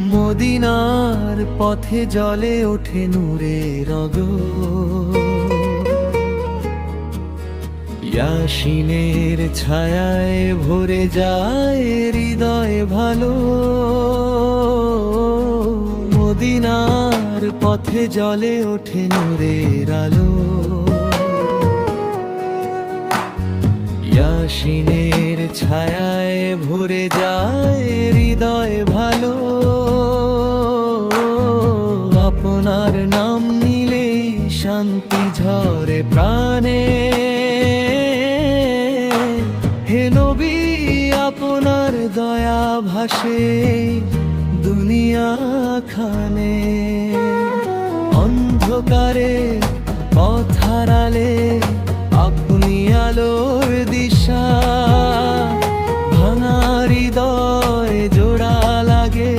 মদিনার পথে জলে ওঠে নূরে রগ ইয়াসিনের ছায়ায় ভরে যায় হৃদয় ভালো। মদিনার পথে জলে ওঠে নূরের আলো। ইয়াসিনের ছায়ায় ভরে যায় হৃদয় ভালো। আপনার নাম নিলে শান্তি ঝরে প্রাণে। হে নবী, আপনার দয়া ভাসে দুনিয়া খানে অন্ধকারে পথ আলোর দিশা ভাঙা হৃদয় জোড়া লাগে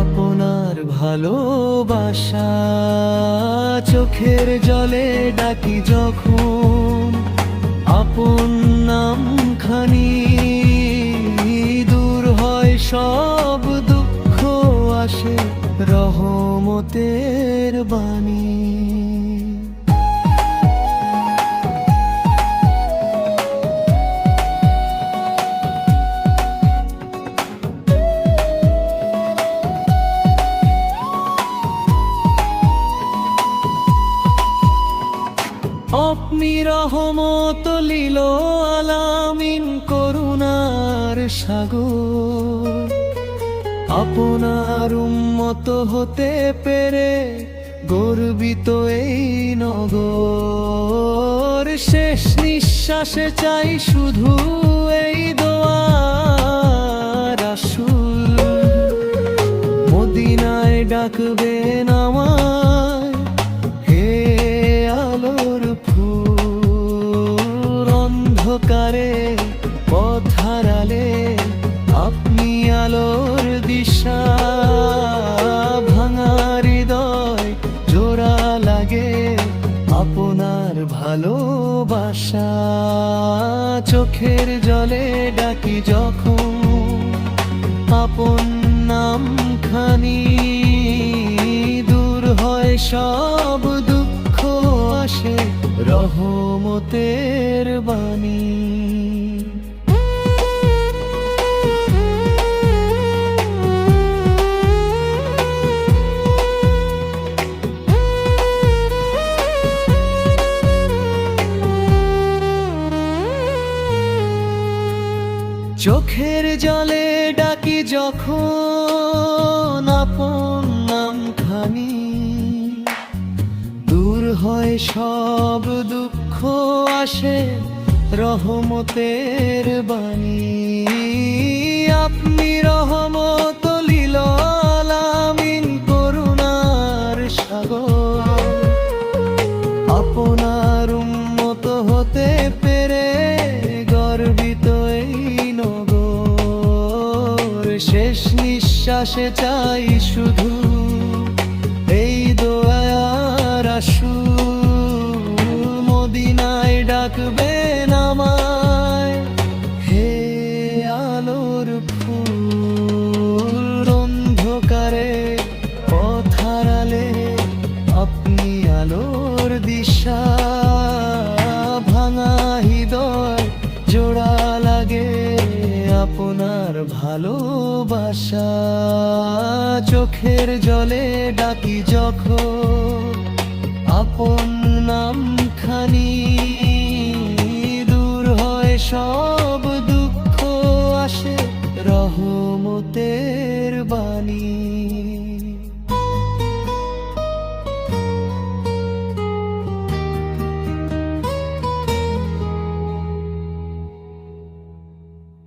আপনার ভালোবাসা। চোখের জলে ডাকি যখন আপন নাম খানি দূর হয় সব দুঃখ আসে রহমতের বাণী। আপনি রহমত লীল আলামিন করুণার সাগর। আপনার উন্মত হতে পেরে গর্বিত এই নগর। শেষ নিঃশ্বাসে চাই শুধু এই দোয়ার আসুল। মদিনায় ডাকবেন আলোর দিশা ভাঙা হৃদয়, জোড়া লাগে আপনার ভালোবাসা। চোখের জলে ডাকি যখন আপন নাম খানি দূর হয়, সব দুঃখ আসে রহমতের বাণী। চোখের জলে ডাকি যখন আপন নাম খানি দূর হয় সব দুঃখ আসে রহমতের বাণী। আপনি শেষ নিঃশ্বাসে চাই শুধু এই দোয়ার আসু মদিনায় ডাকবেন আপনার ভালোবাসা চোখের জলে ডাকি যখন আপন নাম খানি দূর হয় সব দুঃখ আসে রহমতের বাণী।